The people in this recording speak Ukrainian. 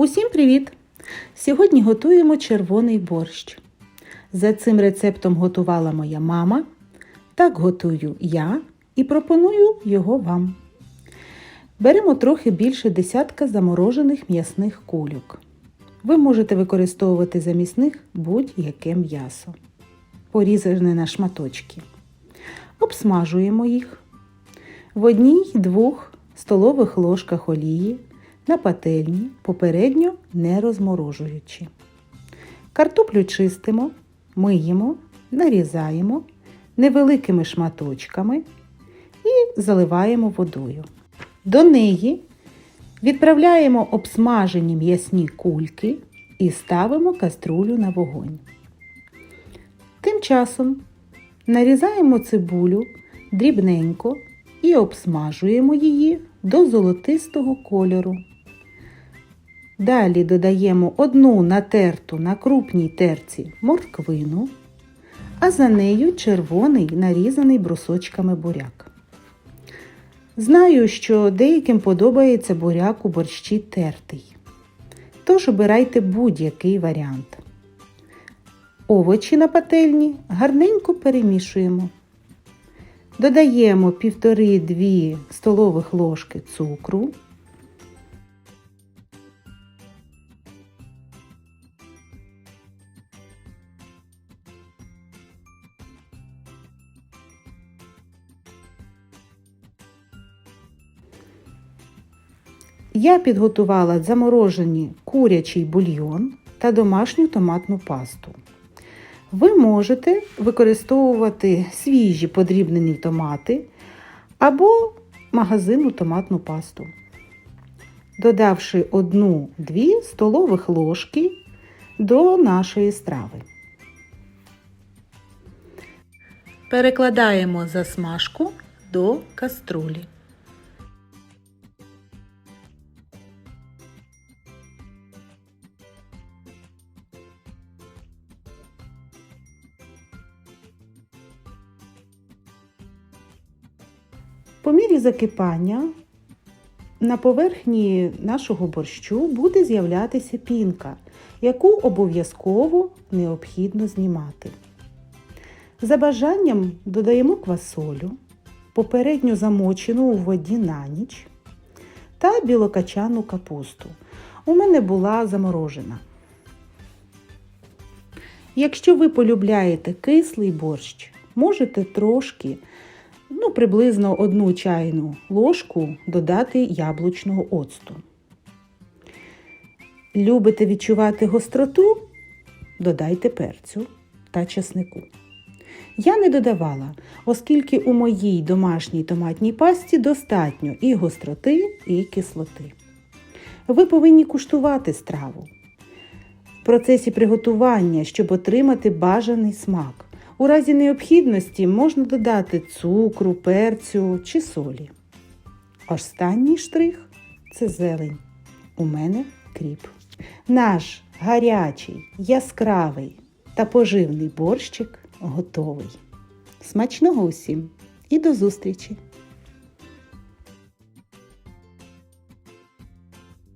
Усім привіт! Сьогодні готуємо червоний борщ. За цим рецептом готувала моя мама. Так готую я і пропоную його вам. Беремо трохи більше десятка заморожених м'ясних кульок. Ви можете використовувати замість них будь-яке м'ясо, порізане на шматочки. Обсмажуємо їх в одній-двох столових ложках олії на пательні, попередньо не розморожуючи. Картоплю чистимо, миємо, нарізаємо невеликими шматочками і заливаємо водою. До неї відправляємо обсмажені м'ясні кульки і ставимо каструлю на вогонь. Тим часом нарізаємо цибулю дрібненько і обсмажуємо її до золотистого кольору. Далі додаємо одну натерту на крупній терці морквину, а за нею червоний нарізаний брусочками буряк. Знаю, що деяким подобається буряк у борщі тертий. Тож обирайте будь-який варіант. Овочі на пательні гарненько перемішуємо. Додаємо 1,5-2 столових ложки цукру. Я підготувала заморожені курячий бульйон та домашню томатну пасту. Ви можете використовувати свіжі подрібнені томати або магазинну томатну пасту, додавши 1-2 столових ложки до нашої страви. Перекладаємо засмажку до каструлі. По мірі закипання на поверхні нашого борщу буде з'являтися пінка, яку обов'язково необхідно знімати. За бажанням додаємо квасолю, попередньо замочену у воді на ніч та білокачану капусту. У мене була заморожена. Якщо ви полюбляєте кислий борщ, можете трошки ну, приблизно одну чайну ложку додати яблучного оцту. Любите відчувати гостроту? Додайте перцю та чеснику. Я не додавала, оскільки у моїй домашній томатній пасті достатньо і гостроти, і кислоти. Ви повинні куштувати страву. В процесі приготування, щоб отримати бажаний смак. У разі необхідності можна додати цукру, перцю чи солі. Останній штрих це зелень. У мене кріп. Наш гарячий, яскравий та поживний борщик готовий. Смачного усім і до зустрічі!